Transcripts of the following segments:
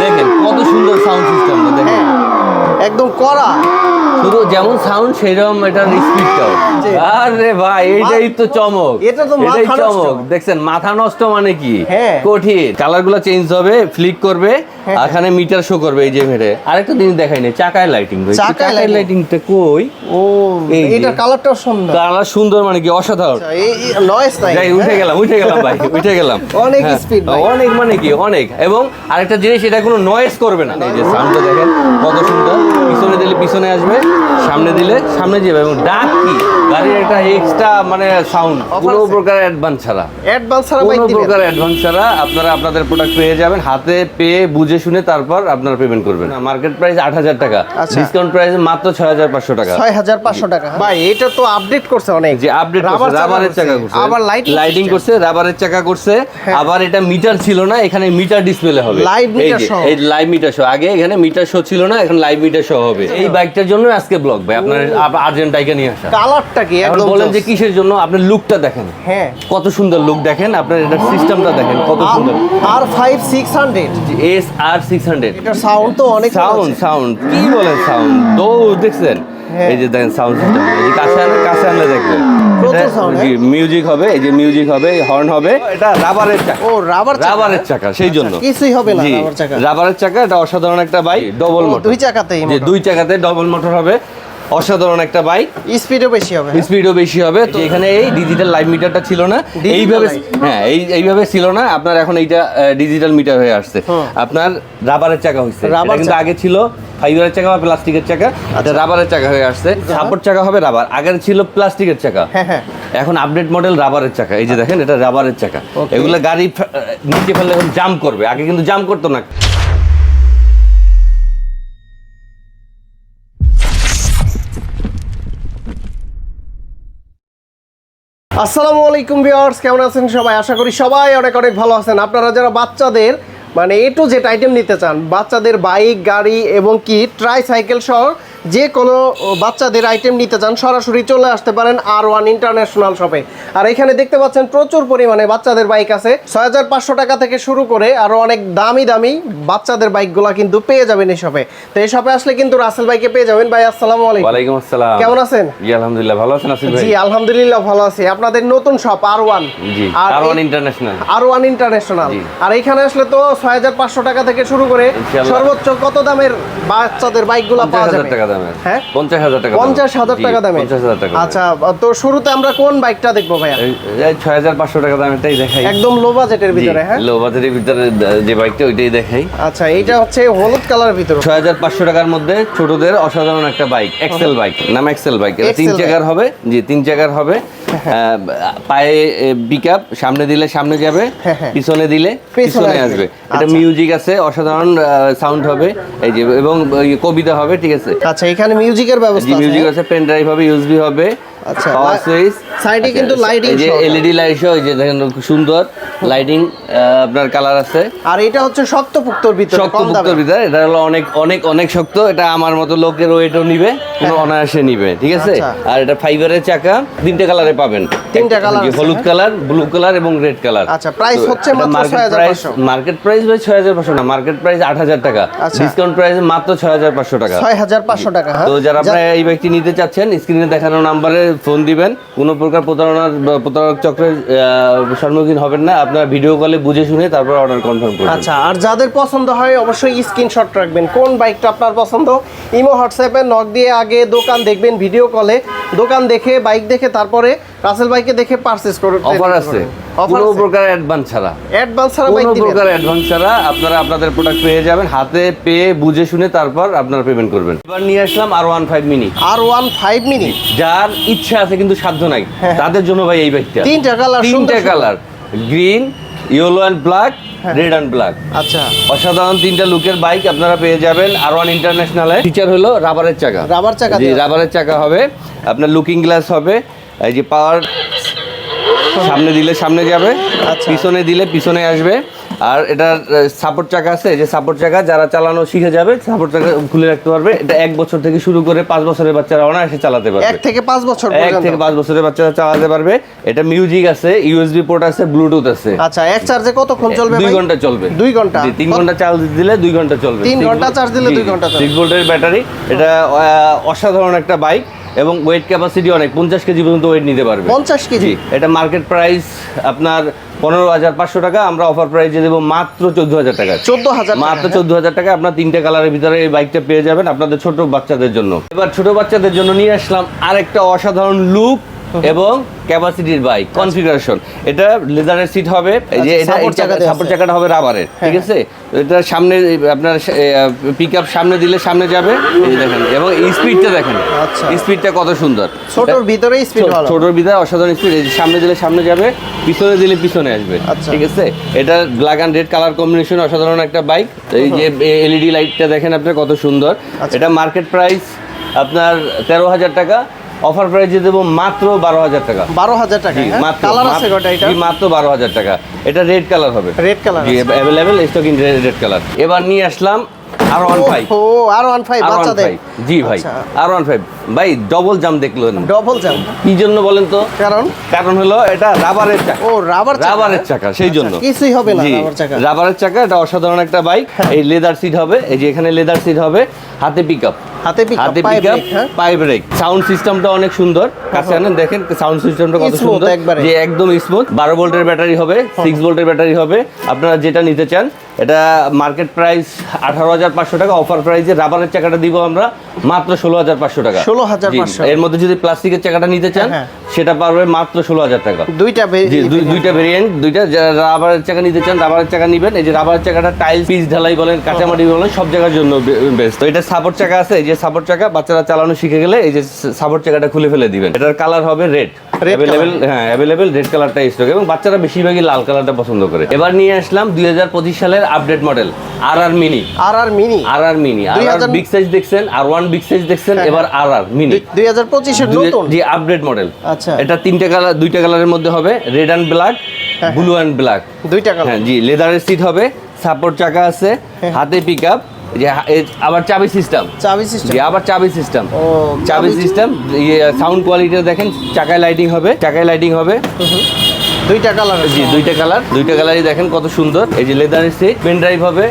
দেখেন কত সুন্দর সাউন্ড সিস্টেম দেখেন। একদম কড়া। শুধু যেমন সাউন্ড সেরকম এটার স্পিডটাও আরে ভাই এইটাই তো চমক। এটা তো এটাই মাথা নষ্ট। চমক। দেখছেন মাথা নষ্ট মানে কি? হ্যাঁ। কঠিন। কালারগুলো চেঞ্জ হবে ফ্লিক করবে হ্যাঁ। এখানে মিটার শো করবে এই যে মেরে আরেকটা জিনিস দেখাই নাই চাকায় লাইটিং চাকায়? লাইটিংটা কই? ও এই। এটা কালারটাও সুন্দর। কালার সুন্দর মানে কি? অসাধারণ। নয়েস নাই। যাই উঠে গেলাম উঠে গেলাম ভাই উঠে গেলাম। অনেক স্পিড ভাই। অনেক মানে কি? অনেক। এবং আরেকটা জিনিস এটা কোনো নয়েজ করবে না। এই যে সাউন্ডটা দেখেন কত সুন্দর। পিছনে দিলে পিছনে আসবে সামনে দিলে সামনে যাবে এবং ডাক কি? গাড়ির একটা এক্সট্রা মানে সাউন্ড কোনো প্রকার অ্যাডভান্স ছাড়া। অ্যাডভান্স ছাড়া কোনো প্রকার অ্যাডভান্স ছাড়া আপনারা আপনাদের প্রোডাক্ট পেয়ে যাবেন হাতে পেয়ে বুঝে শুনে তারপর আপনারা পেমেন্ট করবেন। মার্কেট প্রাইস আট হাজার টাকা আচ্ছা। ডিসকাউন্ট প্রাইস মাত্র ছয় হাজার পাঁচশো টাকা। ছয় হাজার পাঁচশো টাকা। ভাই এটা তো আপডেট করছে অনেক। যে আপডেট করছে রাবারের চাকা করছে। আবার লাইট লাইটিং করছে রাবারের চাকা করছে। হ্যাঁ। আবার এটা মিটার ছিল না এখানে মিটার ডিসপ্লে হবে। Live মিটার শো এই লাইভ মিটার শো আগে এখানে মিটার শো ছিল না এখন লাইভ মিটার শো হবে। এই বাইকটার জন্য আজকে ব্লগ ভাই। আপনার আর্জেন্ট বাইকে নিয়ে আসা। কালারটা কি? একদম বলেন যে কিসের জন্য আপনার লুকটা দেখেন। হ্যাঁ। কত সুন্দর লুক দেখেন। আপনার এটা সিস্টেমটা দেখেন কত সুন্দর। R five six hundred S R six hundred এটার সাউন্ড তো অনেক সাউন্ড সাউন্ড কি বলেন সাউন্ড দৌড় দেখছেন। এই যে দেখেন সাউন্ড সিস্টেম এই যে কাছে আনলে কাছে আনলে দেখবেন sound, হ্যাঁ? মিউজিক হবে এই যে মিউজিক হবে হর্ন হবে এটা রাবারের চাকা। ও রাবার রাবারের চাকা সেই জন্য। কিছুই হবে না রাবার চাকা। রাবারের চাকা এটা অসাধারণ একটা বাইক ডবল মোটর দুই চাকাতেই মোটর। দুই চাকাতে ডবল মোটর হবে। অসাধারণ একটা বাইক। স্পিডও বেশি হবে? স্পিডও বেশি হবে। তো এখানে এই ডিজিটাল লাইভ মিটারটা ছিল না। এইভাবে হ্যাঁ এই এইভাবে ছিল না। আপনার এখন এইটা ডিজিটাল মিটার হয়ে আসছে। আপনার রাবারের চাকা হয়েছে। রাবার কিন্তু। আগে ছিল ফাইবারের চাকা বা প্লাস্টিকের চাকা। এটা রাবারের চাকা হয়ে আসছে। সাপোর্ট চাকা হবে রাবার আগে ছিল প্লাস্টিকের চাকা। হ্যাঁ হ্যাঁ। এখন আপডেট মডেল রাবারের চাকা। এই যে দেখেন এটা রাবারের চাকা. এগুলো গাড়ি নিচে ফেললে এখন জাম্প করবে। আগে কিন্তু জাম্প করতো না। আসসালামু আলাইকুম ভিউয়ার্স, কেমন আছেন সবাই? আশা করি সবাই অনেক অনেক ভালো আছেন। আপনারা যারা বাচ্চাদের মানে এ টু জেড আইটেম নিতে চান, বাচ্চাদের বাইক গাড়ি এবং কি ট্রাই সাইকেল সহ যে কোনো বাচ্চাদের আইটেম নিতে চান সরাসরি চলে আসতে পারেন আর ওয়ান ইন্টারন্যাশনাল শপে আর এখানে দেখতে পাচ্ছেন প্রচুর পরিমাণে বাচ্চাদের বাইক আছে। ছয় হাজার পাঁচশো টাকা থেকে শুরু করে আরও অনেক দামি দামি বাচ্চাদের বাইকগুলো কিন্তু পেয়ে যাবেন এই শপে তো এই শপে আসলে কিন্তু রাসেল বাইকে পেয়ে যাবেন। ভাই আসসালামু আলাইকুম। ওয়ালাইকুম আসসালাম। কেমন আছেন? জি আলহামদুলিল্লাহ ভালো আছেন আসিফ ভাই? জি আলহামদুলিল্লাহ ভালো আছি। আপনাদের নতুন শপ আর ওয়ান জি R one international R one international আর এখানে আসলে তো ছয় হাজার পাঁচশো টাকা থেকে শুরু করে সর্বোচ্চ কত দামের বাচ্চাদের বাইকগুলো পাওয়া যাবে? হ্যাঁ? পঞ্চাশ হাজার টাকা পঞ্চাশ হাজার টাকা দামে পঞ্চাশ হাজার টাকা আচ্ছা তো শুরুতে আমরা কোন বাইকটা দেখব ভাইয়া? ছয় হাজার পাঁচশো টাকা দামেরটাই দেখাই। একদম লো বাজেটের ভিতরে হ্যাঁ? লো বাজেটের ভিতরে যে বাইকটা ওইটাই দেখাই। আচ্ছা এইটা হচ্ছে হলুদ কালারের ভিতরে। ছয় হাজার পাঁচশো টাকার মধ্যে ছোটদের অসাধারণ একটা বাইক এক্সেল বাইক নাম এক্সেল বাইক। তিন চাকার হবে জি তিন চাকার হবে। পায়ে পিক আপ সামনে দিলে সামনে যাবে হ্যাঁ, হ্যাঁ। পিছনে দিলে পিছনে আসবে। এটা আচ্ছা। মিউজিক আছে অসাধারণ সাউন্ড হবে এই যে এবং কবিতা হবে ঠিক আছে আচ্ছা এখানে মিউজিকের ব্যবস্থা মিউজিক আছে পেন ড্রাইভ হবে ইউএসবি হবে আচ্ছা, পাওয়ার লা- সুইচ সাইডে কিন্তু lighting এই যে এলইডি লাইট সহ এই যে দেখেন খুব সুন্দর লাইটিং আপনার কালার আছে। আর এটা হচ্ছে শক্তপুক্তর ভিতরে কম ভিতরে এটা হলো অনেক অনেক অনেক শক্ত এটা আমার মতো লোকের ওয়েটও নিবে কোনো অনায়াসে নিবে ঠিক আছে? আচ্ছা। আর এটা ফাইবারের চাকা তিনটে কালারে পাবেন। তিনটা হলুদ হ্যাঁ? কালার ব্লু কালার এবং রেড কালার আচ্ছা, price হচ্ছে মাত্র 6,500 মার্কেট প্রাইস ভাই ছয় হাজার পাঁচশো না মার্কেট প্রাইস আট হাজার টাকা। আচ্ছা। ডিসকাউন্ট প্রাইস মাত্র ছয় হাজার পাঁচশো টাকা। ছয় হাজার পাঁচশো টাকা হ্যাঁ। তো যারা আপনারা এই বাইকটি নিতে চাচ্ছেন স্ক্রিনে দেখানো নাম্বারে ফোন দিবেন, কোনো প্রকার প্রতারণার, প্রতারক চক্রের সম্মুখীন হবেন না। আপনারা ভিডিও কলে বুঝে শুনে তারপর অর্ডার কনফার্ম করবেন আচ্ছা আর যাদের পছন্দ হয়, অবশ্যই স্ক্রিনশট রাখবেন। কোন বাইকটা আপনার পছন্দ? ইমো হোয়াটসঅ্যাপে নক দিয়ে আগে দোকান দেখবেন ভিডিও কলে দোকান দেখে, বাইক দেখে, তারপরে রাসেল বাইকে দেখে পারচেজ করুন অফার আছে। কোনো প্রকার অ্যাডভান্স ছাড়া। অ্যাডভান্স ছাড়া কোনো প্রকার অ্যাডভান্স ছাড়া আপনারা আপনাদের প্রোডাক্ট পেয়ে যাবেন। হাতে পেয়ে বুঝে শুনে তারপর আপনারা পেমেন্ট করবেন। এবার নিয়ে আসলাম R one five mini R one five minute যার ইচ্ছা আছে কিন্তু সাধ্য নাই। হ্যাঁ। তাদের জন্য ভাই এই বাইকটা। তিনটা কালার তিনটা colour green yellow and black. Red and black আচ্ছা। অসাধারণ তিনটা লুকের বাইক আপনারা পেয়ে যাবেন আর ওয়ান ইন্টারন্যাশনালে ফিচার হলো রাবারের চাকা। রাবার চাকা রাবারের চাকা হবে। আপনার লুকিং গ্লাস হবে। এই যে পাওয়ার সামনে দিলে সামনে যাবে আচ্ছা। পিছনে দিলে পিছনে আসবে। আর এটা সাপোর্ট চাকা আছে এই যে সাপোর্ট চাকা যারা চালানো শিখে যাবে সাপোর্ট চাকা খুলে রাখতে পারবে। এটা এক বছর থেকে শুরু করে পাঁচ বছরের বাচ্চারা অনায়াসে চালাতে পারবে। এক থেকে পাঁচ বছর এক থেকে পাঁচ বছরের বাচ্চারা চালাতে পারবে। এটা মিউজিক আছে ইউএসবি পোর্ট আছে ব্লুটুথ আছে। আচ্ছা এক চার্জে কতক্ষণ চলবে দুই ঘণ্টা চলবে। দুই ঘণ্টা? তিন ঘণ্টা চার্জ দিলে দুই ঘণ্টা চলবে। তিন ঘণ্টা চার্জ দিলে দুই ঘণ্টা চলবে। সিক্স ভোল্টের ব্যাটারি এটা অসাধারণ একটা বাইক এবং ওয়েট ক্যাপাসিটি অনেক পঞ্চাশ কেজি পর্যন্ত ওয়েট নিতে পারবে। পঞ্চাশ কেজি? এটা মার্কেট প্রাইস আপনার পনেরো হাজার পাঁচশো টাকা আমরা অফার প্রাইসে দেবো মাত্র চোদ্দ হাজার টাকা। চোদ্দ হাজার মাত্র চোদ্দ হাজার টাকা আপনার তিনটে কালারের ভিতরে এই বাইকটা পেয়ে যাবেন আপনাদের ছোট বাচ্চাদের জন্য। এবার ছোট বাচ্চাদের জন্য নিয়ে আসলাম আরেকটা অসাধারণ লুক এবং ক্যাপাসিটির বাইক কনফিগারেশন এটা লেদারের সিট হবে যে আচ্ছা, এটা সাপোর্ট চাকাটা হবে রাবারের ঠিক আছে? এটা সামনে আপনার পিক আপ সামনে দিলে সামনে যাবে এই দেখেন এবং স্পিডটা দেখেন। আচ্ছা। স্পিডটা কত সুন্দর। ছোটর ভিতরেই স্পিড ভালো। ছোটর ভিতরে অসাধারণ স্পিড সামনে দিলে সামনে যাবে পিছনে দিলে পিছনে আসবে আচ্ছা। ঠিক আছে? এটা black and red colour combination অসাধারণ একটা বাইক এই যে এলইডি লাইটটা দেখেন আপনার কত সুন্দর। আচ্ছা। এটা মার্কেট প্রাইস আপনার তেরো হাজার টাকা অফার প্রাইসে দেবো মাত্র বারো হাজার টাকা। বারো হাজার টাকা মাত্র কালার আছে মাত্র- এটা? মাত্র বারো হাজার টাকা। এটা রেড কালার হবে। Red colour available stock in red colour এবার নিয়ে আসলাম আর ওয়ান ফাইভ ও আর ওয়ান ফাইভ বাচ্চাদের। জি ভাই। আর ওয়ান ফাইভ ভাই ডবল জাম দেখলেন। ডবল জাম কি জন্য বলেন তো? কারণ? কারণ হলো এটা রাবারের চাকা। ও রাবার রাবারের চাকা সেই জন্য। আচ্ছা, কিছুই হবে না জি, রাবার চাকা। রাবারের চাকা এটা অসাধারণ একটা বাইক এই লেদার সিট হবে। এই যে এখানে লেদার সিট হবে। হাতে পিক আপ হাতে হাতে পিক আপ হ্যাঁ? ব্রেক। সাউন্ড সিস্টেমটা অনেক সুন্দর। কাছে আনেন দেখেন সাউন্ড সিস্টেমটা কত সুন্দর। যে একদম স্মুথ বারো ভোল্টের ব্যাটারি হবে সিক্স ভোল্টের ব্যাটারি হবে। আপনারা যেটা নিতে চান এটা মার্কেট প্রাইস আঠারো হাজার পাঁচশো টাকা অফার প্রাইসে রাবারের চাকাটা দিব আমরা মাত্র ষোলো হাজার পাঁচশো টাকা। 16,500 জি, এর মধ্যে যদি প্লাস্টিকের চাকাটা নিতে চান হ্যাঁ। সেটা পারবে মাত্র ষোলো হাজার টাকা। দুইটা দুইটা ভেরিয়েন্ট দুইটা রাবারের চাকা নিতে চান রাবারের চাকা নিবেন। এই যে রাবারের চাকাটা টাইলস পিস ঢালাই বলেন কাঁচামাটি বলেন সব জায়গার জন্য বেস্ট তো এটা সাপোর্ট চাকা আছে এই যে সাপোর্ট চাকা বাচ্চারা চালানো শিখে গেলে এই যে সাপোর্ট চাকাটা খুলে ফেলে দিবেন। এটার কালার হবে রেড অ্যাভেলেবেল হ্যাঁ অ্যাভেলেবেল রেড কালারটা স্টক এবং বাচ্চারা বেশিরভাগই লাল কালারটা পছন্দ করে। এবার নিয়ে আসলাম দুই হাজার পঁচিশ সালের update model R R mini R R mini R R mini R R 2000 big size দেখছেন আর ওয়ান বিগ সাইজ দেখছেন হ্যাঁ, এবার আর আর মিনি দুই হাজার পঁচিশের নতুন? জি আপডেট মডেল আচ্ছা। এটা তিনটে কালার দুইটা কালারের মধ্যে হবে রেড অ্যান্ড ব্ল্যাক হ্যাঁ, ব্লু অ্যান্ড ব্ল্যাক দুইটা কালার হ্যাঁ জি লেদারের সিট হবে সাপোর্ট চাকা আছে হ্যাঁ। হাতে পিক আপ যে আবার চাবি সিস্টেম চাবি সিস্টেম আবার চাবি সিস্টেম ও চাবি সিস্টেম সাউন্ড কোয়ালিটি দেখেন চাকায় লাইটিং হবে চাকায় লাইটিং হবে। দুইটা কালার জি দুইটা কালার দুইটা কালারই দেখেন কত সুন্দর। এই যে লেদারের সিট পেন ড্রাইভ হবে।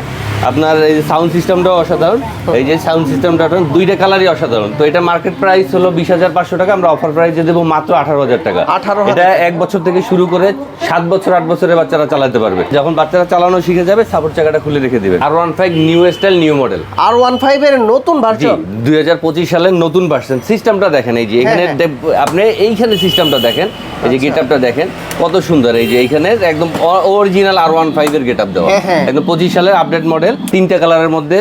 আপনার এই যে সাউন্ড সিস্টেমটাও অসাধারণ। এই যে সাউন্ড সিস্টেমটা। দুইটা কালারই অসাধারণ। তো এটা মার্কেট প্রাইস হলো বিশ হাজার পাঁচশো টাকা আমরা অফার প্রাইসে দেবো মাত্র আঠারো হাজার টাকা। আঠারো এটা এক বছর থেকে শুরু করে সাত বছর আট বছরের বাচ্চারা চালাতে পারবে। যখন বাচ্চারা চালানো শিখে যাবে সাপোর্ট চাকাটা খুলে রেখে দেবে। R one five new style new model R one five এর নতুন ভার্সন দুই হাজার পঁচিশ সালের নতুন ভার্সন সিস্টেমটা দেখেন এই যে এখানে হ্যাঁ। আপনি এইখানে সিস্টেমটা দেখেন এই যে আচ্ছা। গেট আপটা দেখেন কত সুন্দর। এই যে এইখানে একদম অরিজিনাল আর ওয়ান ফাইভ এর গেট আপ দেওয়া। হ্যাঁ, হ্যাঁ। একদম পঁচিশ সালের আপডেট মডেল তিনটা কালারের মধ্যে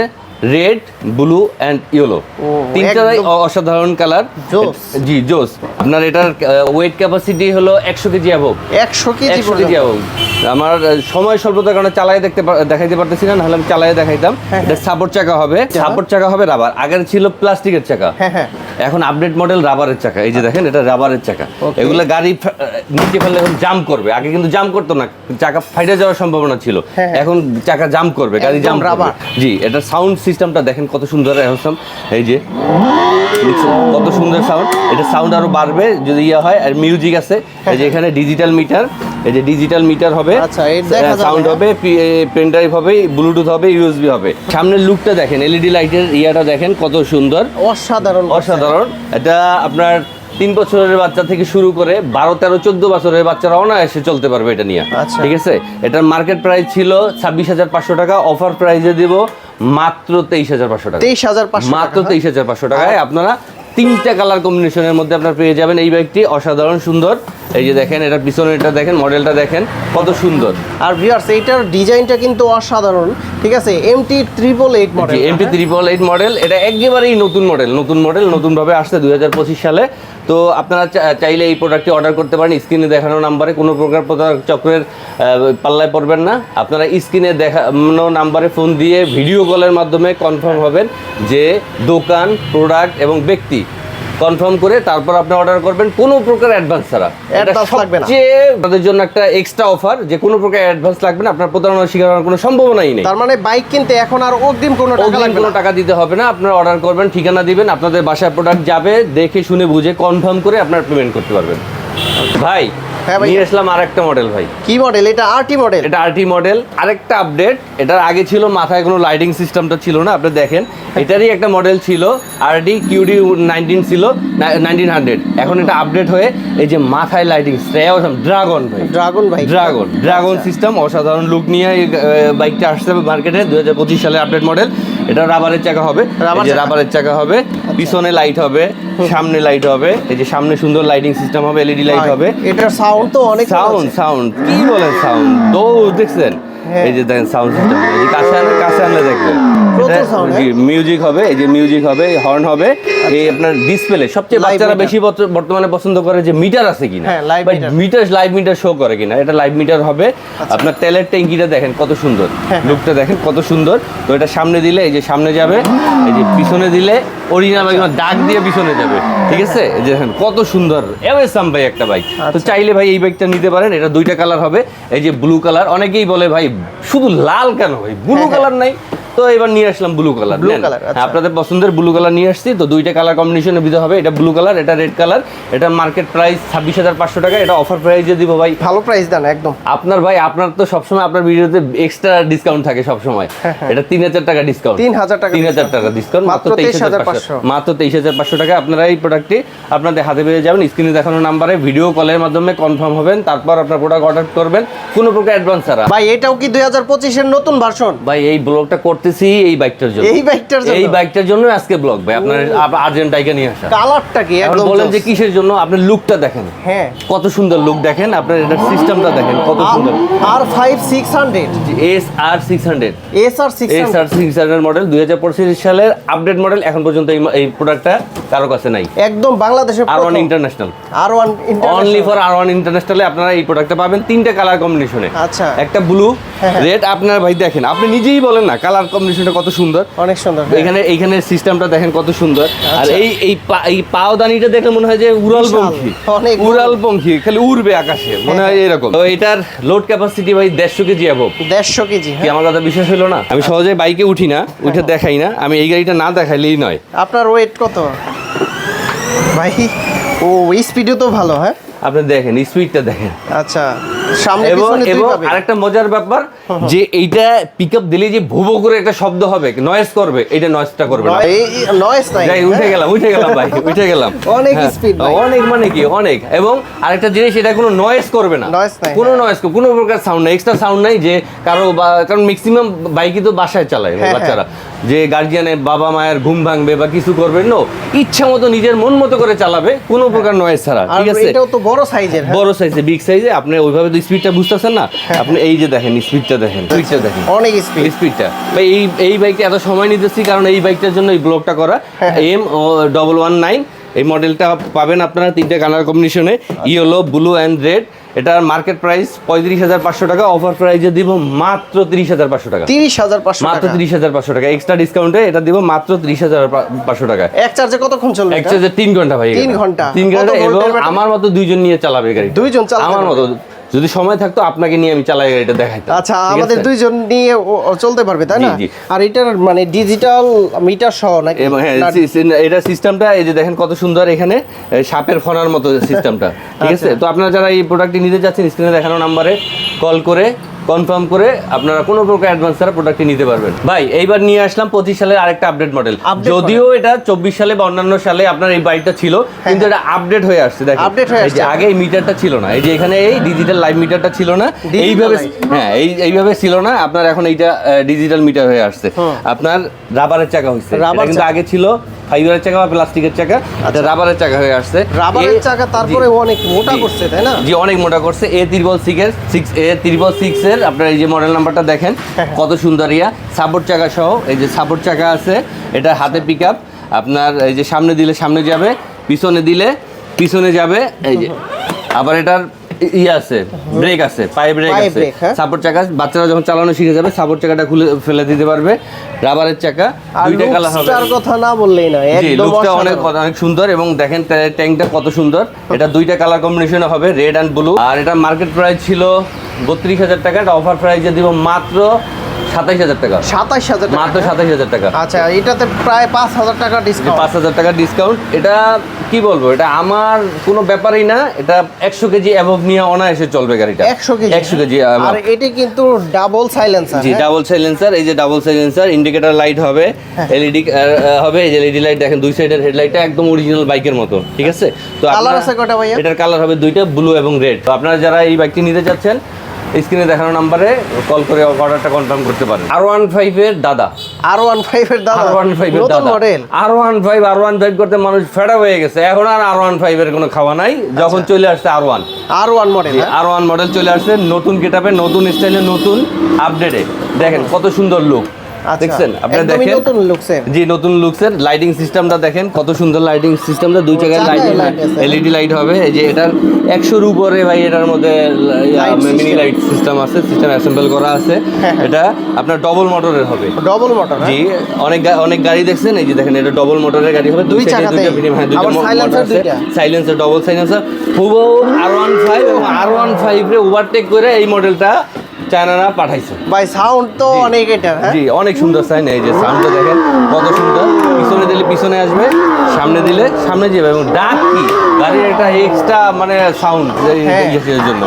রেড ব্লু অ্যান্ড ইয়েলো ও, তিনটাই অসাধারণ কালার। জি জোস। আপনার এটার ওয়েট ক্যাপাসিটি হলো একশো কেজি অ্যাভব একশো কেজি একশো কেজি পর্যন্ত আমার সময় স্বল্পতার কারণে চালাই দেখতে দেখাইতে পারতেছি না নাহলে আমি চালাই দেখাইতাম। হ্যাঁ, এটা সাপোর্ট চাকা হবে। সাপোর্ট চাকা হবে রাবার আগের ছিল প্লাস্টিকের চাকা। হ্যাঁ হ্যাঁ। এখন আপডেট মডেল রাবারের চাকা। এই যে দেখেন এটা রাবারের চাকা. এগুলো গাড়ি নিচে ফেললে এখন জাম করবে। আগে কিন্তু জাম করতো না। চাকা ফাইটে যাওয়ার সম্ভাবনা ছিল। হ্যাঁ। এখন চাকা জাম করবে গাড়ি জাম। রাবার জি এটা সাউন্ড সিস্টেমটা দেখেন কত সুন্দর হ্যান্ডসাম এই যে? কত সুন্দর সাউন্ড এটা সাউন্ড আরও বাড়বে যদি ইয়ে হয়। আর মিউজিক আছে। এই যে এখানে ডিজিটাল মিটার এই যে ডিজিটাল মিটার হবে। আচ্ছা, সাউন্ড হ্যাঁ? হবে পেন ড্রাইভ হবে ব্লুটুথ হবে ইউএসবি হবে। সামনের লুকটা দেখেন এলইডি লাইটের ইয়াটা দেখেন কত সুন্দর। অসাধারণ অসাধারণ। এটা আপনার তিন বছরের বাচ্চা থেকে শুরু করে বারো তেরো চোদ্দ বছরের বাচ্চারা অনায়াসে চলতে পারবে এটা নিয়ে। আচ্ছা। ঠিক আছে? এটার মার্কেট প্রাইস ছিল ছাব্বিশ হাজার পাঁচশো টাকা অফার প্রাইসে দিব মাত্র তেইশ হাজার পাঁচশো টাকা। তেইশ হাজার মাত্র তেইশ হাজার পাঁচশো টাকায় আপনারা তিনটা কালার কম্বিনেশনের মধ্যে আপনারা পেয়ে যাবেন এই বাইকটি অসাধারণ সুন্দর। এই যে দেখেন এটা পিছনে এটা দেখেন মডেলটা দেখেন কত সুন্দর। আর ভিউয়ার্স এইটার ডিজাইনটা কিন্তু অসাধারণ ঠিক আছে? MT triple eight model MP triple eight model এটা একেবারেই নতুন মডেল নতুন মডেল নতুনভাবে আসছে দুই হাজার পঁচিশ সালে। তো আপনারা চাইলে এই প্রোডাক্টটি অর্ডার করতে পারেন স্ক্রিনে দেখানো নাম্বারে কোনো প্রকার প্রতারক চক্রের পাল্লায় পড়বেন না। আপনারা স্ক্রিনে দেখানো নাম্বারে ফোন দিয়ে ভিডিও কলের মাধ্যমে কনফার্ম হবেন যে দোকান প্রোডাক্ট এবং ব্যক্তি কনফার্ম করে তারপর আপনি অর্ডার করবেন কোনো প্রকার অ্যাডভান্স ছাড়া। এটা Advance লাগবে না। সবচেয়ে তাদের জন্য একটা এক্সট্রা অফার যে কোনো প্রকার অ্যাডভান্স লাগবে না আপনার প্রতারণার শিকার হওয়ার কোনো সম্ভাবনাই নেই। তার মানে বাইক কিনতে এখন আর অগ্রিম কোনো টাকা অগ্রিম কোনো টাকা দিতে হবে না আপনার অর্ডার করবেন ঠিকানা দিবেন আপনাদের বাসায় প্রোডাক্ট যাবে দেখে শুনে বুঝে কনফার্ম করে আপনার পেমেন্ট করতে পারবেন। ভাই হ্যাঁ ভাই। নিয়ে আসলাম আর একটা মডেল ভাই। কি মডেল এটা আরটি মডেল এটা আরটি মডেল আরেকটা আপডেট এটার আগে ছিল মাথায় কোনো লাইটিং সিস্টেমটা ছিল না আপনি দেখেন। এটারই একটা মডেল ছিল আরটি কিউডি নাইনটিন ছিল নাইনটিন হান্ড্রেড এখন এটা আপডেট হয়ে এই যে মাথায় লাইটিং ড্রাগন ভাই। ড্রাগন ভাই। ড্রাগন ড্রাগন সিস্টেম অসাধারণ লুক নিয়ে বাইকটা আসছে মার্কেটে দু হাজার পঁচিশ সালে আপডেট মডেল এটা রাবারের চাকা হবে। রাবারের চাকা। হবে। পিছনে লাইট হবে। সামনে লাইট হবে। এই যে সামনে সুন্দর লাইটিং সিস্টেম হবে এলইডি লাইট হবে। এটা সাউন্ড তো অনেক সাউন্ড সাউন্ড কি বলেন সাউন্ড দৌড় দেখছেন? হ্যাঁ। এই যে দেখেন সাউন্ড সিস্টেম এই কাছে আনলে কাছে আনলে দেখবেন? মিউজিক হবে এই যে মিউজিক হবে হর্ন হবে এই আপনার ডিসপ্লে সবচেয়ে বাচ্চারা বেশি বর্ত- বর্তমানে পছন্দ করে যে মিটার আছে কিনা। হ্যাঁ। আচ্ছা। মিটার লাইভ মিটার শো করে কিনা এটা লাইভ মিটার হবে। আপনার তেলের ট্যাঙ্কিটা দেখেন কত সুন্দর হ্যাঁ, লুকটা দেখেন কত সুন্দর। তো এটা সামনে দিলে এই যে সামনে যাবে এই যে পিছনে দিলে অরিজিনাল বাইক ডাক দিয়ে পিছনে যাবে ঠিক আছে? যে দেখেন কত সুন্দর এমএসাম ভাই একটা বাইক তো আচ্ছা। চাইলে ভাই এই বাইকটা নিতে পারেন এটা দুইটা কালার হবে এই যে ব্লু কালার অনেকেই বলে ভাই শুধু লাল কেন ভাই? ব্লু হ্যাঁ, কালার নাই। তো এবার নিয়ে আসলাম ব্লু কালার color, আচ্ছা। আপনাদের পছন্দের ব্লু কালার নিয়ে আসছি তো দুইটা কালার কম্বিনেশনের ভিতরে হবে এটা ব্লু কালার এটা রেড কালার এটা মার্কেট প্রাইস ছাব্বিশ হাজার পাঁচশো টাকা এটা অফার প্রাইসে দিব ভাই। ভালো প্রাইস দেন একদম। আপনার ভাই আপনার তো সবসময় আপনার ভিডিওতে এক্সট্রা ডিসকাউন্ট থাকে সবসময়। এটা তিন হাজার টাকা ডিসকাউন্ট 3000 টাকা তিন হাজার টাকা ডিসকাউন্ট মাত্র তেইশ হাজার 23,500 মাত্র তেইশ হাজার পাঁচশো টাকা আপনারা এই প্রোডাক্টটি আপনাদের হাতে পেয়ে যাবেন স্ক্রিনে দেখানো নাম্বারে ভিডিও কলের মাধ্যমে কনফার্ম হবেন তারপর আপনার প্রোডাক্ট অর্ডার করবেন কোনো প্রকার অ্যাডভান্স ছাড়া। ভাই এটাও কি দুই হাজার পঁচিশের নতুন ভার্সন ভাই এই ব্লগটা করতেছি এই বাইকটার জন্য। এই বাইকটার জন্য? এই বাইকটার জন্য আজকে ব্লগ ভাই। আপনার আর্জেন্টাইকে নিয়ে আসা। কালারটা কি? একদম বলেন যে কিসের জন্য? আপনার লুকটা দেখেন। হ্যাঁ। কত সুন্দর লুক দেখেন। আপনার এটার সিস্টেমটা দেখেন কত সুন্দর। আর five six hundred S R six hundred S R six S R six hundred model দুই হাজার পঁচিশ সালের আপডেট মডেল এখন পর্যন্ত এই প্রোডাক্টটা কারও কাছে নাই। একদম বাংলাদেশের R one international R one only for R one ইন্টারন্যাশনালে আপনারা এই প্রোডাক্টটা পাবেন। তিনটা কালার কম্বিনেশনে আচ্ছা। একটা ব্লু হ্যাঁ, হ্যাঁ। রেড আপনার ভাই দেখেন আপনি নিজেই বলেন না কালার কম্বিনেশনটা কত সুন্দর। অনেক সুন্দর এখানে এইখানে সিস্টেমটা দেখেন কত সুন্দর। আর আচ্ছা। এই এই এই পাওদানিটা দেখে মনে হয় যে উড়াল পঙ্খী অনেক উড়াল পঙ্খী খালি উড়বে আকাশে মনে হয় এরকম। তো এটার লোড ক্যাপাসিটি ভাই দেড়শো কেজি অ্যাভব দেড়শো কেজি কি হ্যাঁ। আমার কথা বিশ্বাস হলো না? আমি সহজে বাইকে উঠি না উঠে দেখাই না। আমি এই গাড়িটা না দেখাইলেই নয়। আপনার ওয়েট কত? ভাই ও স্পিডও তো ভালো হ্যাঁ? আপনি দেখেন স্পিডটা দেখেন। আচ্ছা। এবং এবং আরেকটা মজার ব্যাপার যে এইটা পিক আপ দিলে যে ভুবো করে একটা শব্দ হবে নয়েজ করবে এটা নয়েজটা করবে না। নাই। যাই উঠে হ্যাঁ? গেলাম উঠে গেলাম ভাই উঠে গেলাম। অনেক হ্যাঁ, speed ভাই। অনেক মানে কি অনেক। এবং আরেকটা জিনিস এটা কোনো নয়েজ করবে না। কোনো হ্যাঁ। নয়েজ কোনো প্রকার সাউন্ড নাই। এক্সট্রা সাউন্ড নাই যে কারও কারণ ম্যাক্সিমাম বাইকই তো বাসায় চালায় হ্যাঁ, বাচ্চারা। যে গার্জিয়ানের বাবা মায়ের ঘুম ভাঙবে বা কিছু করবে নো ইচ্ছা মতো নিজের মন মতো করে চালাবে কোনো প্রকার নয়েজ ছাড়া ঠিক আছে? এটাও তো বড় সাইজের হ্যাঁ। বড় সাইজে বিগ সাইজে আপনি ওইভাবে স্পিডটা বুঝতেছেন না? আপনি এই যে দেখেন স্পিডটা দেখেন স্পিডটা দেখেন। অনেক স্পিড স্পিডটা ভাই এই এই বাইকটা এত সময় নিতেছি কারণ এই বাইকটার জন্য এই ব্লগটা করা। M O double one nine এই মডেলটা পাবেন আপনারা তিনটে কালার কম্বিনেশনে ইয়েলো ব্লু অ্যান্ড রেড এটার মার্কেট প্রাইস পঁয়ত্রিশ হাজার পাঁচশো টাকা অফার প্রাইসে দিব মাত্র তিরিশ হাজার পাঁচশো টাকা। তিরিশ হাজার পাঁচশো মাত্র তিরিশ হাজার পাঁচশো টাকা। এক্সট্রা ডিসকাউন্টে এটা দিব মাত্র তিরিশ হাজার পাঁচশো টাকা। এক চার্জে কতক্ষণ চলবে এটা? একসাথে তিন ঘণ্টা ভাই তিন ঘণ্টা। তিন ঘণ্টা এবং আমার মতো দুইজন নিয়ে চালাবে গাড়ি দুইজন আমার মতো যদি সময় থাকতো আপনাকে নিয়ে আমি চালাই এটা দেখাই আচ্ছা আমাদের দুইজন নিয়ে চলতে পারবে তাই না? আর এটার মানে ডিজিটাল মিটার সহ নাকি? হ্যাঁ এটা সিস্টেমটা এই যে দেখেন কত সুন্দর এখানে সাপের ফনার মতো সিস্টেমটা। ঠিক আছে? আচ্ছা। তো আপনারা যারা এই প্রোডাক্টটি নিতে যাচ্ছেন স্ক্রিনে দেখানো নাম্বারে কল করে কনফার্ম করে আপনারা কোনো প্রকার অ্যাডভান্স ছাড়া প্রোডাক্টটি নিতে পারবেন। ভাই এইবার নিয়ে আসলাম পঁচিশ সালের আরেকটা আপডেট মডেল। যদিও এটা চব্বিশ সালে বা অন্যান্য সালে আপনার এই বাইকটা ছিল কিন্তু এটা আপডেট হয়ে আসছে দেখেন। Update হয়ে আসছে। আগে এই মিটারটা ছিল না এই যে এখানে এই ডিজিটাল লাইভ মিটারটা ছিল না এইভাবে হ্যাঁ এই এইভাবে ছিল না আপনার এখন এইটা ডিজিটাল মিটার হয়ে আসছে। আপনার রাবারের চাকা হয়েছে। রাবার কিন্তু আগে ছিল ফাইবারের চাকা বা প্লাস্টিকের চাকা এটা রাবারের চাকা হয়ে আসছে। রাবারের চাকা তারপরে অনেক মোটা করছে তাই না? জি অনেক মোটা করছে। এ ত্রিবল সিক্স এর সিক্স এ ত্রিবল সিক্স এর আপনার এই যে মডেল নাম্বারটা দেখেন হ্যাঁ, কত সুন্দর ইয়া। সাপোর্ট চাকা সহ এই যে সাপোর্ট চাকা আছে এটা হাতে পিক আপ আপনার এই যে সামনে দিলে সামনে যাবে পিছনে দিলে পিছনে যাবে এই যে। আবার এটার ইয়ে আছে ব্রেক আছে পায়ে ব্রেক আছে। হ্যাঁ? সাপোর্ট চাকা বাচ্চারা যখন চালানো শিখে যাবে সাপোর্ট চাকাটা খুলে ফেলে দিতে পারবে। রাবারের চাকা দুইটা কালার হবে। কথা না বললেই না একদম লুকটা অনেক অনেক সুন্দর এবং দেখেন ট্যা- ট্যাঙ্কটা কত সুন্দর। এটা দুইটা কালার কম্বিনেশন হবে রেড অ্যান্ড ব্লু আর এটা মার্কেট প্রাইস ছিল বত্রিশ হাজার টাকা এটা অফার প্রাইসে দিব মাত্র সাতাইশ হাজার টাকা। সাতাইশ হাজার। মাত্র সাতাইশ হাজার টাকা। আচ্ছা এটাতে প্রায় পাঁচ হাজার টাকা ডিসকাউন্ট পাঁচ হাজার টাকা ডিসকাউন্ট এটা কি বলব এটা আমার কোনো ব্যাপারই না এটা একশো কেজি অ্যাবভ নিয়ে অনায়াসে চলবে গাড়িটা। একশো কেজি একশো কেজি আর এটি কিন্তু ডাবল সাইলেন্সার জি ডাবল সাইলেন্সার এই যে ডাবল সাইলেন্সার ইন্ডিকেটর লাইট হবে হ্যাঁ। এলইডি হবে এই যে এলইডি লাইট দেখেন দুই সাইডের হেডলাইটটা একদম অরিজিনাল বাইকের মতো ঠিক আছে? তো আপনারা- আছে কয়টা ভাইয়া? এটার কালার হবে দুইটা ব্লু এবং রেড তো আপনারা যারা এই বাইকটি নিতে চাচ্ছেন স্ক্রিনে দেখানো নাম্বারে কল করে অর্ডারটা কনফার্ম করতে পারেন। আর ওয়ান ফাইভের দাদা। আর ওয়ান ফাইভ এর দাম আর ওয়ান ফাইভ এর দাদা। Model R one five R one five করতে মানুষ ফেডা হয়ে গেছে। এখন আর আর ওয়ান ফাইভ এর কোনো খাওয়া নাই। যখন আচ্ছা। চলে আসছে R one R one model R one model চলে আসছে নতুন গেটাপে নতুন স্টাইলে নতুন আপডেটে দেখেন কত সুন্দর লুক দেখছেন? আপনারা দেখেন? নতুন লুকসের জি নতুন লুকসের লাইটিং সিস্টেমটা দেখেন কত সুন্দর লাইটিং সিস্টেমটা দুই জায়গায় লাইটিং এলইডি লাইট হবে। এই যে এটার একশোর উপরে ভাই এটার মধ্যে মিনি লাইট সিস্টেম আছে সিস্টেম অ্যাসেম্বল করা আছে। হ্যাঁ, হ্যাঁ। এটা আপনার ডবল মোটরের হবে। ডবল মোটর জি অনেক অনেক গাড়ি দেখছেন? এই যে দেখেন এটা ডবল মোটরের গাড়ি হবে। দুই চাকাতেই। দুইটা minimum, হ্যাঁ, দুইটা mo- আছে। সাইলেন্সার ডবল সাইলেন্সার হুবহু আর ওয়ান ফাইভ এবং আর ওয়ান ফাইভ রে ওভারটেক করে এই মডেলটা চায়নারা পাঠাইছে। ভাই সাউন্ড তো অনেক এটা হ্যাঁ? জি অনেক সুন্দর সাইন এই যে সাউন্ডটা দেখেন কত সুন্দর। পিছনে দিলে পিছনে আসবে সামনে দিলে সামনে যাবে এবং ডাক কি? গাড়ির একটা এক্সট্রা মানে সাউন্ড হ্যাঁ। জন্য।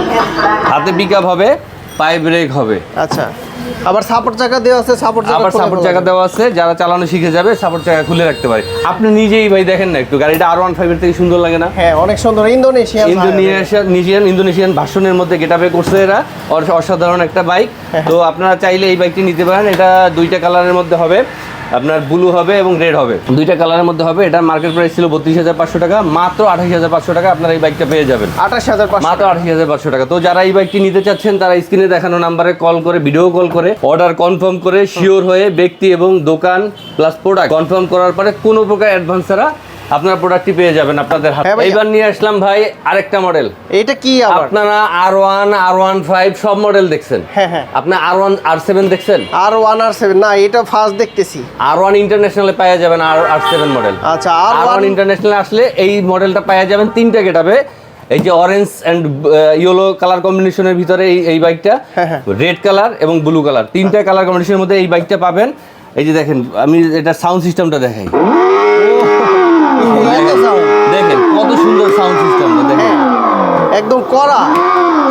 হাতে পিক হবে পায়ে ব্রেক হবে। আচ্ছা। আবার সাপোর্ট চাকা দেওয়া আছে সাপোর্ট চাকা আবার সাপোর্ট চাকা দেওয়া আছে যারা চালানো শিখে যাবে সাপোর্ট চাকা খুলে রাখতে পারে। আপনি নিজেই ভাই দেখেন না একটু গাড়িটা আর ওয়ান ফাইভের থেকে সুন্দর লাগে না? হ্যাঁ অনেক সুন্দর ইন্দোনেশিয়ান ইন্দোনেশিয়ান ইন্দোনেশিয়ান ভাষণের মধ্যে গেটাপে করছে এরা অসাধারণ একটা বাইক হ্যাঁ। তো আপনারা চাইলে এই বাইকটি নিতে পারেন এটা দুইটা কালারের মধ্যে হবে। আপনার ব্লু হবে এবং রেড হবে। দুইটা কালারের মধ্যে হবে। এটা মার্কেট প্রাইস ছিল বত্রিশ হাজার পাঁচশো টাকা। মাত্র আঠাশ হাজার পাঁচশো টাকা আপনার এই বাইকটা পেয়ে যাবেন। আঠাশ হাজার মাত্র আঠাশ হাজার পাঁচশো টাকা। তো যারা এই বাইকটি নিতে চাচ্ছেন তারা স্ক্রিনে দেখানো নাম্বারে কল করে ভিডিও কল করে অর্ডার কনফার্ম করে শিওর হয়ে ব্যক্তি এবং দোকান প্লাস প্রোডাক্ট কনফার্ম করার পরে কোনো প্রকার অ্যাডভান্স ছাড়া আপনার প্রোডাক্টটি পেয়ে যাবেন আপনাদের হাতে। হ্যাঁ এইবার নিয়ে আসলাম ভাই আরেকটা মডেল এটা কি আবার? আপনারা R one R one five সব মডেল দেখছেন? হ্যাঁ, হ্যাঁ। আপনি আর ওয়ান আর সেভেন দেখছেন? আর ওয়ান আর সেভেন না এটা ফার্স্ট দেখতেছি। আর ওয়ান ইন্টারন্যাশনালে পাওয়া যাবেন আর আর সেভেন মডেল আচ্ছা আর ওয়ান ইন্টারন্যাশনাল আসলে এই মডেলটা পাওয়া যাবেন তিনটা গেটাবে এই যে অরেঞ্জ অ্যান্ড ইয়েলো কালার কম্বিনেশনের ভিতরে এই এই বাইকটা হ্যাঁ, হ্যাঁ। রেড কালার এবং ব্লু কালার তিনটা কালার কম্বিনেশনের মধ্যে এই বাইকটা পাবেন। এই যে দেখেন আমি এটা সাউন্ড সিস্টেমটা দেখাই। দেখেন কত সুন্দর সাউন্ড সিস্টেমটা দেখেন। একদম কড়া।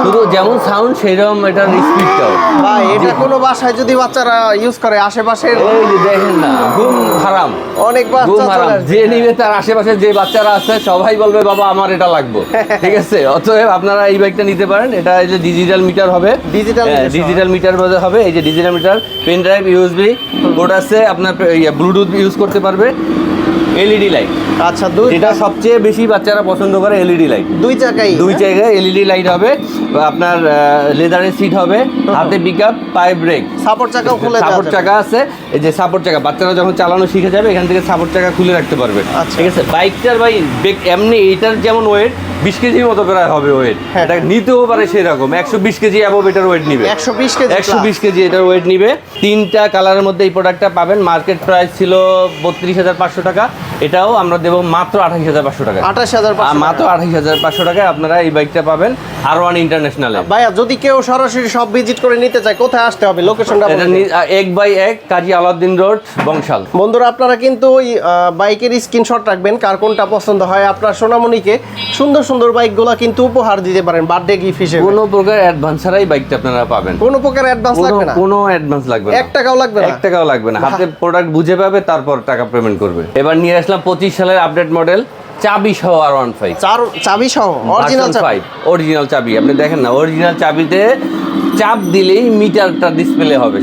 শুধু যেমন সাউন্ড সেরকম এটার স্পিডটাও ভাই এটা কোনো বাসায় যদি বাচ্চারা ইউজ করে আশেপাশের এই যে দেখেন না ঘুম হারাম। অনেক বাচ্চা হারাম। যে নিবে তার আশেপাশে যে বাচ্চারা আছে সবাই বলবে বাবা আমার এটা লাগবে। ঠিক আছে? অতএব আপনারা এই বাইকটা নিতে পারেন। এটা এই যে ডিজিটাল মিটার হবে। সহ। ডিজিটাল মিটার হবে। এই যে digital meter pen drive USB board আছে আপনার ব্লুটুথ ইউজ করতে পারবে। এলইডি লাইট আচ্ছা দুই যেটা সবচেয়ে বেশি বাচ্চারা পছন্দ করে এলইডি লাইট দুই চাকাই। দুই? জায়গায় এলইডি লাইট হবে আপনার লেদারের সিট হবে হাতে পিক আপ পায়ে ব্রেক সাপোর্ট চাকাও খুলে সাপোর্ট। চাকা আছে এই যে সাপোর্ট চাকা বাচ্চারা যখন চালানো শিখে যাবে এখান থেকে সাপোর্ট চাকা খুলে রাখতে পারবে। আচ্ছা। ঠিক আছে? বাইকটার ভাই এমনি এইটার যেমন ওয়েট বিশ কেজির মতো প্রায় হবে ওয়েট হ্যাঁ। এটা নিতেও পারে সেরকম। একশো বিশ কেজি অ্যাবভ এটার ওয়েট নিবে। একশো বিশ কেজি একশো বিশ কেজি এটার ওয়েট নিবে। তিনটা কালারের মধ্যে এই প্রোডাক্টটা পাবেন। মার্কেট প্রাইস ছিল বত্রিশ হাজার পাঁচশো টাকা। এটাও আমরা দেবো মাত্র আঠাশ হাজার পাঁচশো টাকা আঠাশ হাজার মাত্র আঠাশ হাজার পাঁচশো টাকায় আপনারা এই বাইকটা পাবেন আর ওয়ান ইন্টারন্যাশনালে ভাইয়া যদি কেউ সরাসরি সব ভিজিট করে নিতে চায় কোথায় আসতে হবে? লোকেশনটা এক বাই এক কাজী আলাউদ্দিন রোড বংশাল। বন্ধুরা আপনারা কিন্তু ওই বাইকের স্ক্রিনশট রাখবেন কার কোনটা পছন্দ হয়। আপনার সোনামণিকে সুন্দর সুন্দর বাইকগুলো কিন্তু উপহার দিতে পারেন বার্থডে গিফট হিসেবে। কোনো প্রকার অ্যাডভান্স ছাড়াই বাইকটা আপনারা পাবেন। কোনো প্রকার অ্যাডভান্স লাগবে না? কোনো অ্যাডভান্স লাগবে না। এক টাকাও লাগবে না? এক টাকাও লাগবে না। হাতে প্রোডাক্ট বুঝে পাবে তারপর টাকা পেমেন্ট করবে। এবার নিয়ে আসলাম পঁচিশ সালের আপডেট মডেল চাবি সহ আর ওয়ান ফাইভ চাবি সহ অরিজিনাল ফাইভ অরিজিনাল চাবি। আপনি দেখেন না অরিজিনাল চাবিতে চাপ দিলেই মিটারটা ডিসপ্লে হবে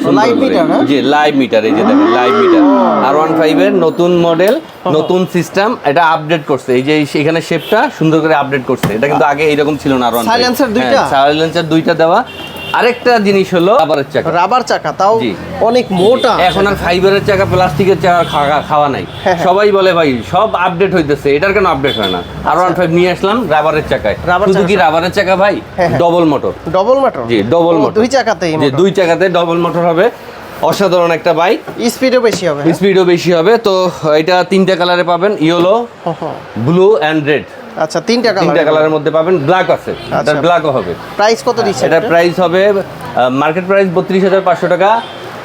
হ্যাঁ? জি লাইভ মিটার এই যে দেখেন লাইভ মিটার আর ওয়ান ফাইভের নতুন মডেল নতুন সিস্টেম এটা আপডেট করছে। এই যে এখানে শেপটা সুন্দর করে আপডেট করছে। এটা কিন্তু আগে এইরকম ছিল না আর ওয়ান দুইটা? সাইলেন্সার দুইটা দেওয়া। আরেকটা জিনিস হলো রাবারের চাকা। রাবার চাকা তাও অনেক মোটা। এখন আর ফাইবারের চাকা প্লাস্টিকের চাকা খাওয়া- খাওয়া নাই। হ্যাঁ, হ্যাঁ। সবাই বলে ভাই সব আপডেট হইতেছে। এটার কেন আপডেট হয় না। আর ওয়ান ফাইভ নিয়ে আসলাম রাবারের চাকায়। রাবার শুধু কি রাবারের চাকা ভাই? হ্যাঁ, হ্যাঁ। ডবল মোটর ডবল মোটর জি ডবল মোটর দুই চাকাতেই যে দুই চাকাতে ডবল মোটর হবে। অসাধারণ একটা বাইক স্পিডও বেশি হবে হ্যাঁ? স্পিডও বেশি হবে। তো এটা তিনটা কালারে পাবেন ইয়েলো হ্যাঁ, হ্যাঁ। ব্লু অ্যান্ড রেড আচ্ছা তিনটা কালার তিনটা কালার কালারের মধ্যে। পাবেন ব্ল্যাক আছে। আচ্ছা। এটা ব্ল্যাকও হবে। প্রাইস কত দিচ্ছে এটা প্রাইস হবে মার্কেট প্রাইস বত্রিশ হাজার পাঁচশো টাকা।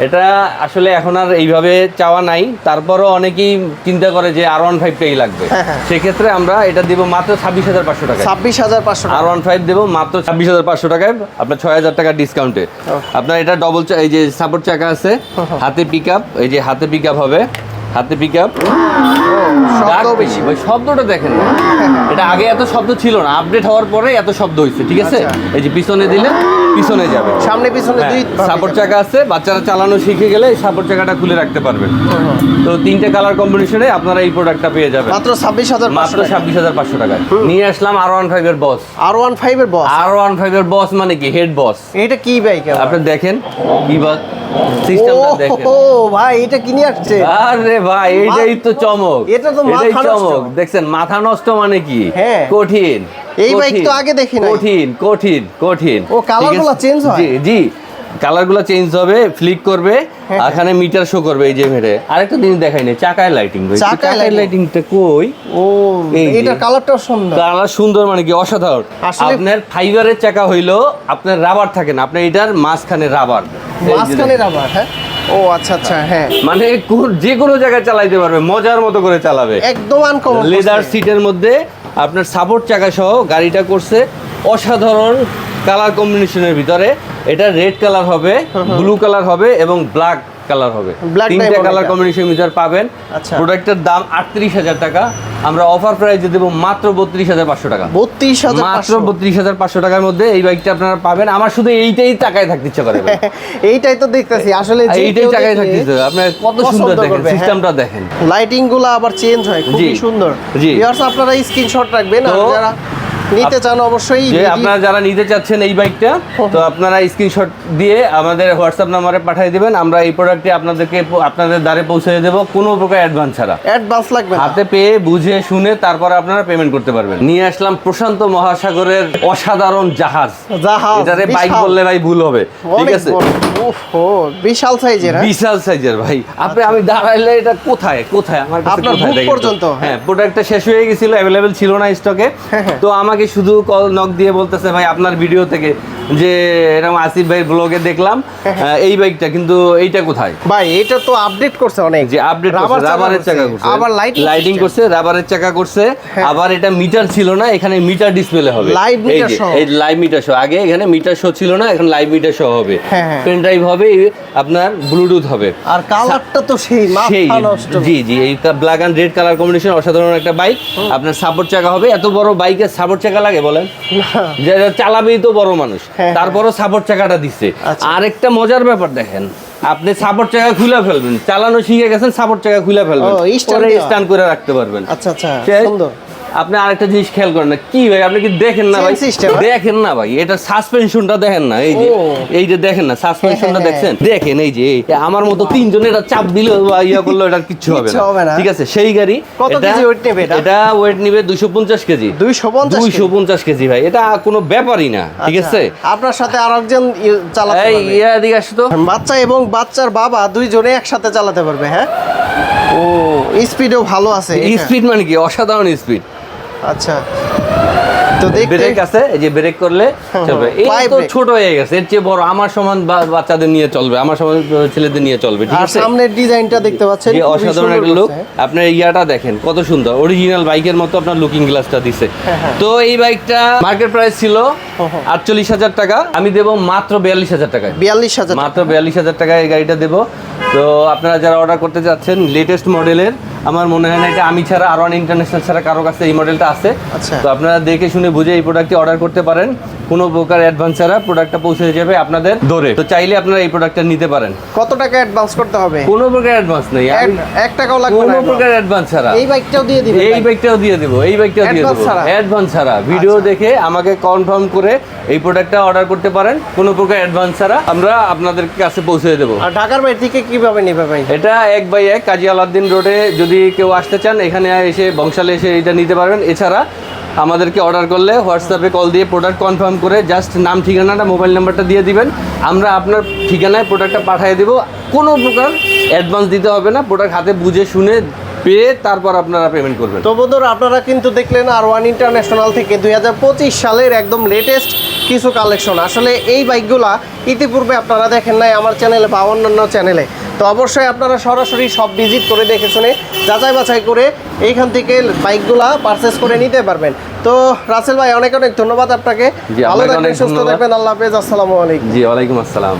এটা আসলে এখন আর এইভাবে চাওয়া নাই। তারপরও অনেকেই চিন্তা করে যে আর ওয়ান ফাইভটাই লাগবে। হ্যাঁ, হ্যাঁ। সেক্ষেত্রে আমরা এটা দিব মাত্র ছাব্বিশ হাজার পাঁচশো টাকা ছাব্বিশ হাজার পাঁচশো আর ওয়ান ফাইভ দেবো মাত্র ছাব্বিশ হাজার পাঁচশো টাকায়। আপনার ছয় হাজার টাকা ডিসকাউন্টে আপনার এটা ডবল এই যে সাপোর্ট চাকা আছে হাতে পিক এই যে হাতে পিক হবে। হাতে পিক আপ বেশি। ভাই শব্দটা দেখেন না। এটা আগে এত শব্দ ছিল না আপডেট হওয়ার পরে এত শব্দ হয়েছে ঠিক আছে? আচ্ছা। এই যে পিছনে দিলে পিছনে যাবে। সামনে পিছনে দুই সাপোর্ট চাকা আছে বাচ্চারা চালানো শিখে গেলে এই সাপোর্ট চাকাটা খুলে রাখতে পারবেন। তো তিনটে কালার কম্বিনেশনে আপনারা এই প্রোডাক্টটা পেয়ে যাবেন। মাত্র ছাব্বিশ হাজার মাত্র ছাব্বিশ হাজার পাঁচশো টাকায়। নিয়ে আসলাম আর ওয়ান ফাইভ এর বস আর ওয়ান ফাইভ এর বস আর ওয়ান ফাইভ এর বস মানে কি? হেড বস এটা কি বাইক আপনি দেখেন কি বস সিস্টেমটা দেখেন। ও ভাই এটা কিনে আসছে। আরে ভাই এইটাই তো চমক। এটা তো এটাই চমক। দেখছেন মাথা নষ্ট মানে কি? হ্যাঁ। কঠিন। এই বাইক তো আগে দেখি নাই। কঠিন কঠিন কঠিন। ও, colour ঠিক আছে? গুলা change হয়? জি জি। কালারগুলো চেঞ্জ হবে ফ্লিক করবে হ্যাঁ। এখানে মিটার শো করবে এই যে মেরে আরেকটা জিনিস দেখাই নাই চাকায় লাইটিং চাকায়। লাইটিংটা কই? ও। এটা কালারটাও সুন্দর। কালার সুন্দর মানে কি? অসাধারণ। আপনার ফাইবারের চাকা হইল আপনার রাবার থাকে না। আপনার এটার মাঝখানে রাবার মাঝখানে রাবার হ্যাঁ? ও আচ্ছা আচ্ছা হ্যাঁ। মানে যে কোনো জায়গায় চালাইতে পারবে মজার মতো করে চালাবে। একদম আনকমন লেদার সিটের মধ্যে আপনার সাপোর্ট চাকা সহ গাড়িটা করছে অসাধারণ কালার কম্বিনেশনের ভিতরে। এটা রেড কালার হবে ব্লু কালার হবে এবং ব্ল্যাক কালার হবে। তিনটা কালার কম্বিনেশন ভিতরে পাবেন। আচ্ছা। প্রোডাক্টের দাম আটত্রিশ হাজার টাকা। আমরা অফার প্রাইসে দেবো মাত্র বত্রিশ হাজার পাঁচশো টাকা। বত্রিশ মাত্র বত্রিশ হাজার পাঁচশো টাকার মধ্যে এই বাইকটা আপনারা পাবেন। আমার শুধু এইটাই টাকায় থাকতে ইচ্ছা করে এইটাই তো দেখতেছি। আসলে যে এইটাই টাকায় থাকতে ইচ্ছা করে। আপনার কত সুন্দর দেখেন হ্যাঁ। সিস্টেমটা দেখেন। লাইটিংগুলো আবার চেঞ্জ হয় খুবই সুন্দর। জি। আপনারা স্ক্রিনশট রাখবেন। আর যারা নিতে চান অবশ্যই যে আপনারা যারা নিতে চাচ্ছেন এই বাইকটা তো আপনারা স্ক্রিনশট দিয়ে আমাদের হোয়াটসঅ্যাপ নাম্বারে পাঠিয়ে দিবেন। আমরা এই প্রোডাক্টটি আপনাদেরকে আপনাদের দ্বারে পৌঁছে দেবো কোনো প্রকার অ্যাডভান্স ছাড়া। অ্যাডভান্স লাগবে হাতে পেয়ে বুঝে শুনে তারপরে আপনারা পেমেন্ট করতে পারবেন। নিয়ে আসলাম প্রশান্ত মহাসাগরের অসাধারণ জাহাজ। জাহাজ এটারে বাইক বললে ভাই ভুল হবে ঠিক আছে? ওহো বিশাল সাইজের হ্যাঁ? বিশাল সাইজের ভাই। আপনি আমি দাঁড়াইলে এটা কোথায়? কোথায়? আমার কাছে কোথায়? পর্যন্ত? হ্যাঁ। প্রোডাক্টটা শেষ হয়ে গেছিল অ্যাভেলেবেল ছিল না স্টকে হ্যাঁ, হ্যাঁ। তো আমাকে শুধু কল নক দিয়ে বলতেছে ভাই আপনার ভিডিও থেকে যে এরকম আসিফ ভাই ব্লগে দেখলাম হ্যাঁ, এই বাইকটা কিন্তু এইটা কোথায়? ভাই এটা তো আপডেট করছে অনেক। যে আপডেট করছে রাবারের চাকা করছে। আবার লাইটিং লাইটিং করছে। রাবারের চাকা করছে। হ্যাঁ। আবার এটা মিটার ছিল না এখানে মিটার ডিসপ্লে হবে। Meter যে, সহ। এই লাইভ মিটার সহ আগে এখানে মিটার শো ছিল না এখন লাইভ মিটার সহ হবে। হ্যাঁ, হ্যাঁ। পেন ড্রাইভ হবে আপনার ব্লুটুথ হবে। আর কালারটা তো সেই সেই মাথা নষ্ট। জি জি এই black and red colour combination অসাধারণ একটা বাইক আপনার সাপোর্ট চাকা হবে। এত বড় বাইকের সাপোর্ট চাকা লাগে বলেন? যে চালাবেই তো বড় মানুষ। হ্যাঁ। তারপরও সাপোর্ট চাকাটা দিচ্ছে আর আরেকটা মজার ব্যাপার দেখেন আপনি সাপোর্ট চাকা খুলে ফেলবেন। চালানো শিখে গেছেন সাপোর্ট চাকা খুলে ফেলবেন। স্ট্যান্ড করে রাখতে পারবেন। আচ্ছা আচ্ছা সুন্দর। আপনি আরেকটা জিনিস খেয়াল করেন না। কি ভাই আপনি কি দেখেন না ভাই? হ্যাঁ? দেখেন না ভাই এটা সাসপেনশনটা দেখেন না এই যে এই যে দেখেন না সাসপেনশনটা হ্যাঁ, দেখছেন? দেখেন এই যে আমার মতো তিনজন এটা চাপ দিলে বা ইয়া করল এটা কিচ্ছু হবে না। ঠিক আছে সেই গাড়ি কত কেজি weight নেবে এটা? এটা ওয়েট নিবে দুইশো পঞ্চাশ কেজি। দুইশো পঞ্চাশ দুইশো পঞ্চাশ কেজি ভাই এটা কোনো ব্যাপারই না ঠিক আচ্ছা, আছে? আপনার সাথে আর একজন চালাতে এই ইয়া দিকে আসো তো। বাচ্চা এবং বাচ্চার বাবা দুইজনে একসাথে চালাতে পারবে হ্যাঁ? ও। স্পিডও ভালো আছে। স্পিড মানে কি? অসাধারণ স্পিড আচ্ছা। তো ব্রেক আছে এই যে ব্রেক করলে চলবে। এই তো ছোট হয়ে গেছে এর চেয়ে বড়। আমার সমান বাচ্চাদের নিয়ে চলবে আমার সমান ছেলেদের নিয়ে চলবে ঠিক আছে? সামনের ডিজাইনটা দেখতে পাচ্ছেন যে অসাধারণ একটা লুক আপনার ইয়াটা দেখেন কত সুন্দর। অরিজিনাল বাইকের মতো আপনার লুকিং গ্লাসটা দিছে। হ্যাঁ, হ্যাঁ। তো এই বাইকটা মার্কেট প্রাইস ছিল। আটচল্লিশ হাজার টাকা। আমি দেবো মাত্র বিয়াল্লিশ হাজার টাকায়। বিয়াল্লিশ হাজার মাত্র বিয়াল্লিশ হাজার টাকায় এই গাড়িটা দেবো। তো আপনারা যারা অর্ডার করতে যাচ্ছেন লেটেস্ট মডেলের আমার মনে হয় না এটা আমি ছাড়া আর ওয়ান ইন্টারন্যাশনাল ছাড়া কারও কাছে এই মডেলটা আছে। আচ্ছা। তো আপনারা দেখে শুনে বুঝে এই প্রোডাক্টটি অর্ডার করতে পারেন। কোনো প্রকার অ্যাডভান্স ছাড়া প্রোডাক্টটা পৌঁছে যাবে আপনাদের। ধরে। তো চাইলে আপনারা এই প্রোডাক্টটা নিতে পারেন। কত টাকা অ্যাডভান্স করতে হবে? কোনো প্রকার অ্যাডভান্স নেই। এক- টাকাও লাগবে কোনো প্রকার অ্যাডভান্স ছাড়া। এই বাইকটাও দিয়ে দিবেন এই বাইকটাও দিয়ে দেবো এই বাইকটাও দিয়ে দেবো। অ্যাডভান্স ছাড়া। ভিডিও দেখে আমাকে কনফার্ম করে এই প্রোডাক্টটা অর্ডার করতে পারেন। কোনো প্রকার অ্যাডভান্স ছাড়া আমরা আপনাদের কাছে পৌঁছে দেবো। আর ঢাকার বাইরে থেকে কীভাবে নিবে ভাই এটা এক বাই এক কাজী আলাউদ্দিন রোডে যদি কেউ আসতে চান এখানে এসে বংশালে এসে এটা নিতে পারবেন। এছাড়া আমাদেরকে অর্ডার করলে হোয়াটসঅ্যাপে কল দিয়ে প্রোডাক্ট কনফার্ম করে জাস্ট নাম, ঠিকানাটা মোবাইল নাম্বারটা দিয়ে দিবেন। আমরা আপনার ঠিকানায় প্রোডাক্টটা পাঠিয়ে দেবো। কোনো প্রকার অ্যাডভান্স দিতে হবে না। প্রোডাক্ট হাতে বুঝে, শুনে, পেয়ে তারপর আপনারা পেমেন্ট করবেন। তো বন্ধুরা, আপনারা কিন্তু দেখলেন আর ওয়ান ইন্টারন্যাশনাল থেকে দু হাজার পঁচিশ সালের একদম লেটেস্ট কিছু কালেকশন আসলে এই বাইকগুলা ইতিপূর্বে আপনারা দেখেন নাই আমার চ্যানেলে বা অন্যান্য চ্যানেলে তো অবশ্যই আপনারা সরাসরি সব ভিজিট করে দেখে শুনে যাচাই বাছাই করে এইখান থেকে বাইকগুলা পারচেস করে নিতে পারবেন। তো রাসেল ভাই অনেক অনেক ধন্যবাদ আপনাকে। ভালো থাকবেন সুস্থ। থাকবেন আল্লাহ হাফেজ আসসালামু আলাইকুম। জি ওয়ালাইকুম আসসালাম।